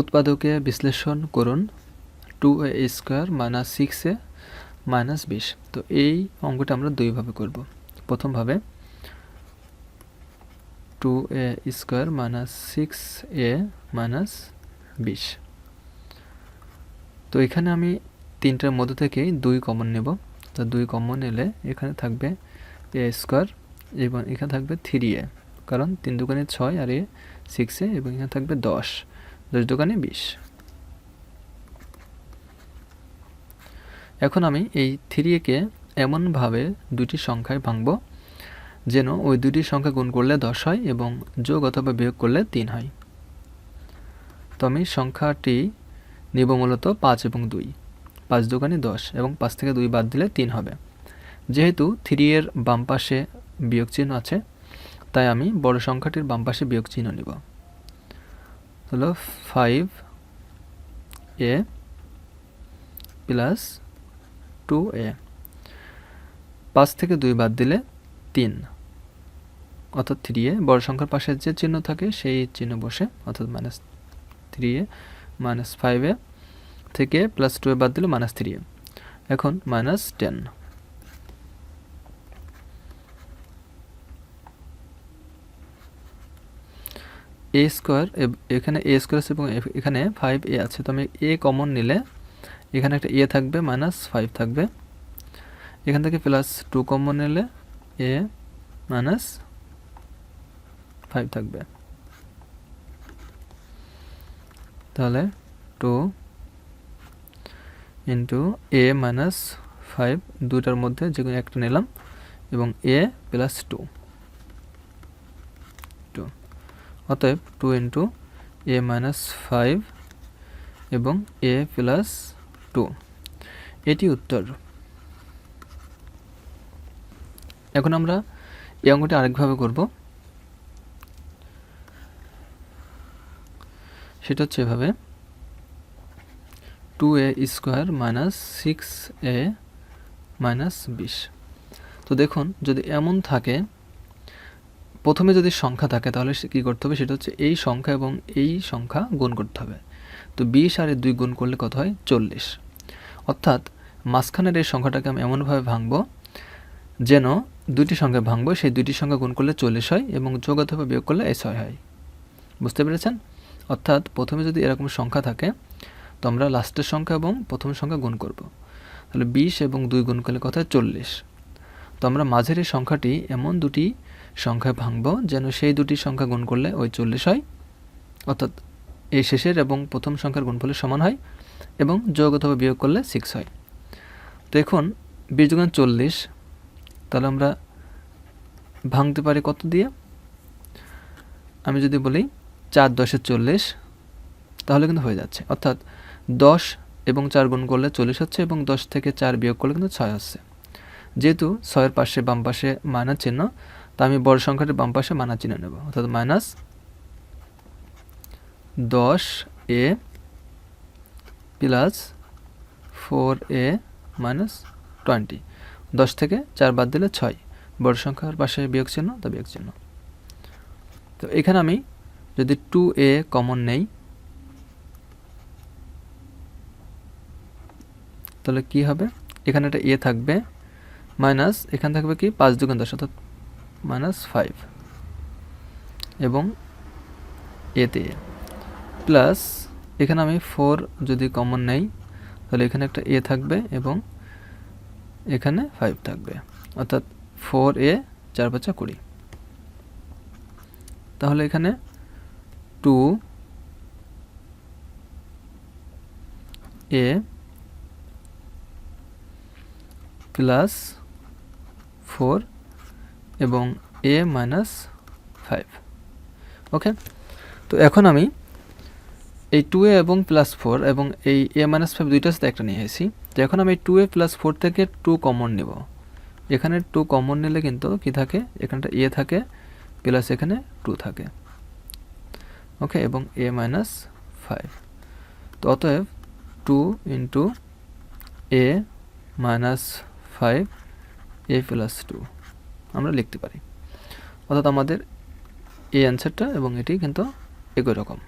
উৎপাদকে বিশ্লেষণ করুন two A square minus six A minus বিশ। তো এই অঙ্কটা আমরা দুইভাবে করব। প্রথমভাবে two A square minus six A minus বিশ। তো এখানে আমি তিনটার মধ্যে থেকেই দুই কমন নেব। তো দুই কমন এলে এখানে থাকবে এ স্কোয়ার এবং এখানে থাকবে থ্রি এ কারণ তিন দোকানে ছয় আর এ সিক্স এবং এখানে থাকবে দশ। দশ দোকানে বিশ। এখন আমি এই থ্রি একে এমনভাবে দুটি সংখ্যায় ভাঙব যেন ওই দুটি সংখ্যা গুণ করলে দশ হয় এবং যোগ অথবা বিয়োগ করলে তিন হয়। তো আমি সংখ্যাটি নিব মূলত পাঁচ এবং দুই। পাঁচ দোকানে দশ এবং পাঁচ থেকে দুই বাদ দিলে তিন হবে। যেহেতু থ্রি এর বাম পাশে বিয়োগ চিহ্ন আছে, তাই আমি বড় সংখ্যাটির বাম পাশে বিয়োগ চিহ্ন নিব। হলো five A plus two A পাঁচ থেকে দুই বাদ দিলে তিন। অর্থাৎ থ্রি এ বড় সংখ্যার পাশে যে চিহ্ন থাকে সেই চিহ্ন বসে, অর্থাৎ minus three A minus five A থেকে প্লাস টু এ বাদ দিলে মাইনাস থ্রি এ এখন মাইনাস টেন এ স্কোয়ার এখানে এ স্কোয়ার আছে এবং এখানে ফাইভ এ আছে। তো আমি এ কমন নিলে এখানে একটা এ থাকবে মাইনাস ফাইভ থাকবে। এখান থেকে প্লাস টু কমন নিলে এ মাইনাস ফাইভ থাকবে। তাহলে two into A minus five দুটার মধ্যে যে কোনো একটা নিলাম এবং এ প্লাস টু অতএব two into A minus five এবং এ প্লাস টু এটি উত্তর। এখন আমরা এই অঙ্কটি আরেকভাবে করব। সেটা হচ্ছে এভাবে। Two A square minus six A minus বিশ। তো দেখুন, যদি এমন থাকে প্রথমে যদি সংখ্যা থাকে, তাহলে কী করতে হবে? সেটা হচ্ছে এই সংখ্যা এবং এই সংখ্যা গুণ করতে হবে। তো বিশ আর দুই গুণ করলে কত হয়? চল্লিশ। অর্থাৎ মাঝখানের এই সংখ্যাটাকে আমি এমনভাবে ভাঙব, যেন দুটি সংখ্যা ভাঙবো, সেই দুইটি সংখ্যা গুণ করলে চল্লিশ হয় এবং যোগ অথবা বিয়োগ করলে এই ছয় হয়। বুঝতে পেরেছেন? অর্থাৎ প্রথমে যদি এরকম সংখ্যা থাকে, তো আমরা লাস্টের সংখ্যা এবং প্রথম সংখ্যা গুণ করব। তাহলে বিশ এবং দুই গুণ করলে কথা চল্লিশ। তো আমরা মাঝের এই সংখ্যাটি এমন দুটি সংখ্যায় ভাঙব, যেন সেই দুটি সংখ্যা গুণ করলে ওই চল্লিশ হয়। অর্থাৎ এই শেষের এবং প্রথম সংখ্যার গুণফলের সমান হয় এবং যোগ অথবা বিয়োগ করলে সিক্স হয়। তো এখন বিশ গুণ চল্লিশ, তাহলে আমরা ভাঙতে পারি কত দিয়ে? আমি যদি বলি চার দশের চল্লিশ, তাহলে কিন্তু হয়ে যাচ্ছে। অর্থাৎ দশ এবং চার গুণ করলে চল্লিশ হচ্ছে এবং দশ থেকে চার বিয়োগ করলে কিন্তু ছয় হচ্ছে। যেহেতু ছয়ের পাশে বাম পাশে মাইনাস চিহ্ন তা আমি বড় সংখ্যাটির বাম পাশে মাইনাস চিহ্ন নেব। অর্থাৎ মাইনাস দশ A plus four A minus twenty. দশ থেকে চার বাদ দিলে ছয়। বড় সংখ্যার পাশে বিয়োগ চিহ্ন, তা বিয়োগ চিহ্ন। তো এখানে আমি যদি টু এ কমন নেই, তাহলে কি হবে? এখানে একটা এ থাকবে, মাইনাস এখানে থাকবে কি? পাঁচ দুগুণ দশ, অর্থাৎ মাইনাস ফাইভ এবং এতে প্লাস এখানে আমি ফোর যদি কমন নেই, তাহলে এখানে একটা এ থাকবে এবং এখানে ফাইভ থাকবে। অর্থাৎ ফোর এ চার পাঁচা কুড়ি। তাহলে এখানে টু এ প্লাস ফোর এবং এ মাইনাস ফাইভ ওকে তো এখন আমি এই টু এ এবং প্লাস ফোর এবং এই এ মাইনাস ফাইভ দুইটার সাথে একটা নিয়ে এসেছি তো এখন আমি টু এ প্লাস ফোর থেকে টু কমন নেব। এখানে টু কমন নিলে কিন্তু কি থাকে? এখানটা এ থাকে প্লাস এখানে টু থাকে। ওকে এবং এ মাইনাস ফাইভ তো অতএব two into A minus five A plus two আমরা লিখতে পারি। অর্থাৎ আমাদের এই অ্যান্সারটা এবং এটি কিন্তু একই রকম।